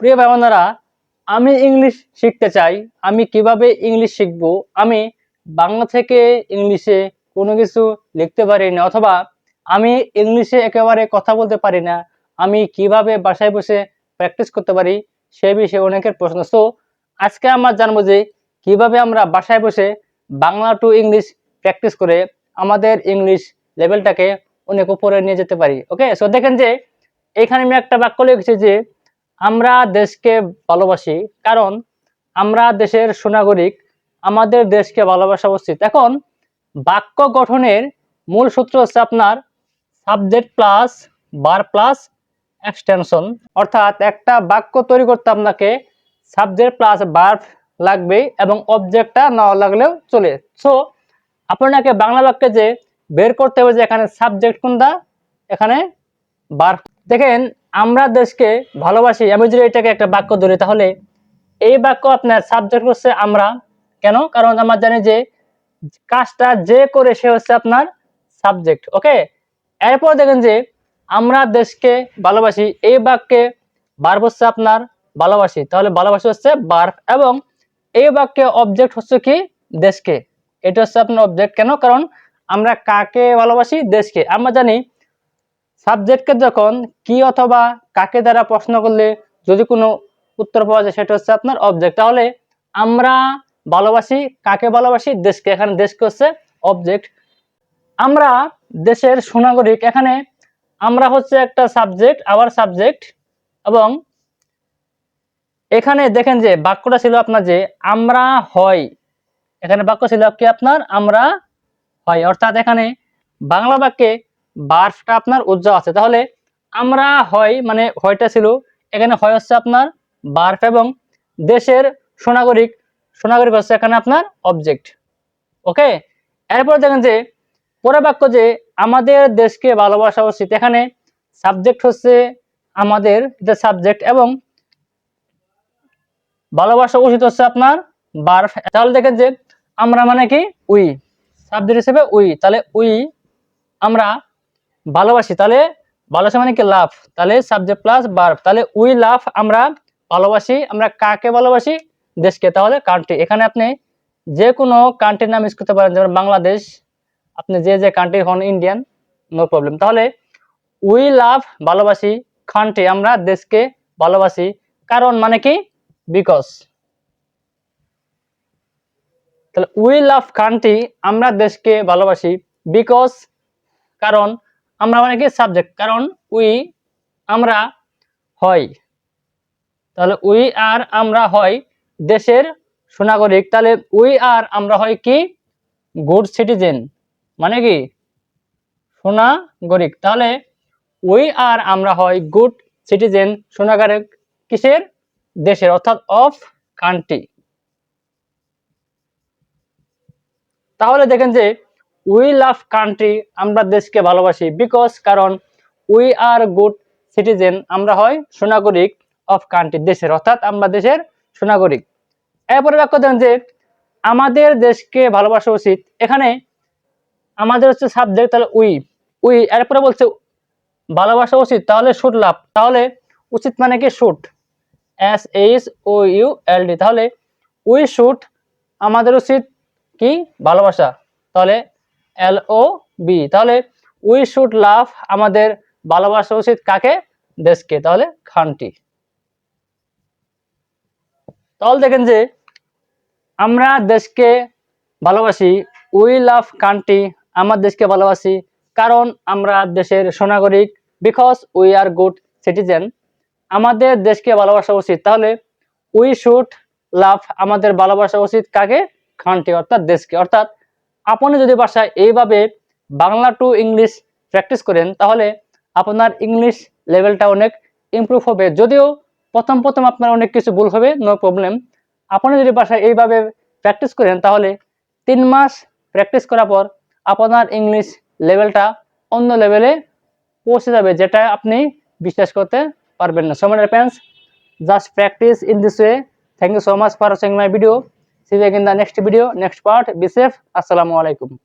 প্রিয় ভাই বোনেরা আমি ইংলিশ শিখতে চাই। আমি কীভাবে ইংলিশ শিখব? আমি বাংলা থেকে ইংলিশে কোনো কিছু লিখতে পারি না, অথবা আমি ইংলিশে একেবারে কথা বলতে পারি না। আমি কীভাবে বাসায় বসে প্র্যাকটিস করতে পারি, সে বিষয়ে অনেকের প্রশ্ন। সো আজকে আমরা জানব যে কীভাবে আমরা বাসায় বসে বাংলা টু ইংলিশ প্র্যাকটিস করে আমাদের ইংলিশ লেভেলটাকে অনেক উপরে নিয়ে যেতে পারি। ওকে সো দেখেন যে এখানে আমি একটা বাক্য লিখেছি যে আমরা দেশকে ভালোবাসি, কারণ আমরা দেশের সুনাগরিক, আমাদের দেশকে ভালোবাসা উচিত এখন, বাক্য গঠনের মূল সূত্র হচ্ছে আপনার সাবজেক্ট প্লাস বার প্লাস এক্সটেনশন অর্থাৎ একটা বাক্য তৈরি করতে আপনাকে সাবজেক্ট প্লাস বার্ব লাগবে এবং অবজেক্টটা না লাগলেও চলে। সো আপনাকে বাংলা বাক্যে যে বের করতে হবে যে এখানে সাবজেক্ট কোনটা? এখানে বার দেখেন আমরা দেশকে ভালোবাসি, আমি যদি এটাকে একটা বাক্য ধরি, তাহলে এই বাক্য আপনার সাবজেক্ট হচ্ছে আমরা। কেন? কারণ আমরা জানি যে কাজটা যে করে সে হচ্ছে আপনার সাবজেক্ট ওকে এরপর দেখেন যে আমরা দেশকে ভালোবাসি, এই বাক্যে বার হচ্ছে আপনার ভালোবাসি, তাহলে ভালোবাসি হচ্ছে বার এবং এই বাক্যে অবজেক্ট হচ্ছে কি? দেশকে। এটা হচ্ছে আপনার অবজেক্ট কেন? কারণ আমরা কাকে ভালোবাসি? দেশকে। আমরা জানি সাবজেক্টকে যখন কি অথবা কাকে দ্বারা প্রশ্ন করলে যদি কোনো উত্তর পাওয়া যায়, সেটা হচ্ছে আপনার অবজেক্ট তাহলে আমরা ভালোবাসি, কাকে ভালোবাসি? দেশকে। এখানে দেশকে হচ্ছে অবজেক্ট আমরা দেশের সুনাগরিক। এখানে আমরা হচ্ছে একটা সাবজেক্ট আবার সাবজেক্ট এবং এখানে দেখেন যে বাক্যটা ছিল আপনার যে আমরা হয়। এখানে বাক্য ছিল কি আপনার? আমরা হয়। অর্থাৎ এখানে বাংলা বাক্যে বার্ফটা আপনার উজ্জ্বল আছে। তাহলে আমরা হয় মানে হয়টা ছিল, এখানে হয় হচ্ছে আপনার বার্ফ এবং দেশের সোনাগরিক সোনাগরিক হচ্ছে এখানে আপনার অবজেক্ট ওকে? এরপর দেখেন যে পরে বাক্য যে, আমাদের দেশকে ভালোবাসা উচিত এখানে সাবজেক্ট হচ্ছে আমাদের সাবজেক্ট এবং ভালোবাসা উচিত হচ্ছে আপনার বার্ফ। তাহলে দেখেন যে, আমরা মানে কি? উই সাবজেক্ট হিসেবে উই, তাহলে উই আমরা ভালোবাসি, তাহলে ভালোবাসা মানে কি লাভ তাহলে সাবজেক্ট প্লাস বার্ব তাহলে উই লাভ আমরা ভালোবাসি, আমরা কাকে ভালোবাসি? দেশকে। তাহলে কান্ট্রি এখানে আপনি যে কোনো কান্ট্রির নাম ইউজ করতে পারেন। যেমন বাংলাদেশ, আপনি যে যে কান্ট্রি হন ইন্ডিয়ান নো প্রবলেম তাহলে উই লাভ ভালোবাসি কান্ট্রি আমরা দেশকে ভালোবাসি। কারণ মানে কি? বিকজ তাহলে উই লাভ কান্ট্রি আমরা দেশকে ভালোবাসি। বিকজ কারণ আমরা মানে কি সাবজেক্ট কারণ উই আমরা হয়। তাহলে উই আর আমরা হয় দেশের সুনাগরিক। তাহলে উই আর আমরা হয় কি? গুড সিটিজেন মানে কি? সুনাগরিক। তাহলে উই আর আমরা হয় গুড সিটিজেন সুনাগরিক কিসের? দেশের, অর্থাৎ অফ কান্ট্রি তাহলে দেখেন যে উই লাভ কান্ট্রি আমরা দেশকে ভালোবাসি বিকজ কারণ উই আর গুড সিটিজেন আমরা হয় সুনাগরিক অফ কান্ট্রি দেশের, অর্থাৎ আমরা দেশের সুনাগরিক। এরপরে বাক্য দেন যে আমাদের দেশকে ভালোবাসা উচিত, এখানে আমাদের হচ্ছে সাবজেক্ট তাহলে উই উই এরপরে বলছে ভালোবাসা উচিত, তাহলে শুট লাভ তাহলে উচিত মানে কি should S H O U L D তাহলে উই শুট আমাদের উচিত কি? ভালোবাসা, তাহলে এল ও বি তাহলে উই শুড লাভ আমাদের ভালোবাসা উচিত কাকে? দেশকে। তাহলে খানটি। তাহলে দেখেন যে আমরা দেশকে ভালোবাসি উই লাভ কান্ট্রি আমার দেশকে ভালোবাসি কারণ আমরা দেশের সুনাগরিক because we are good citizen আমাদের দেশকে ভালোবাসা উচিত। তাহলে উই শুড লাভ আমাদের ভালোবাসা উচিত কাকে? কান্ট্রি অর্থাৎ দেশকে। অর্থাৎ আপনি যদি বাসায় এইভাবে বাংলা টু ইংলিশ প্র্যাকটিস করেন, তাহলে আপনার ইংলিশ লেভেলটা অনেক ইমপ্রুভ হবে। যদিও প্রথম প্রথম আপনার অনেক কিছু ভুল হবে নো প্রবলেম আপনি যদি বাসায় এইভাবে প্র্যাকটিস করেন, তাহলে তিন মাস প্র্যাকটিস করার পর আপনার ইংলিশ লেভেলটা অন্য লেভেলে পৌঁছে যাবে, যেটা আপনি বিশ্বাস করতে পারবেন না। So my friends just practice in this way thank you so much for watching my video In the next video, next part. Be safe. Assalamu alaikum.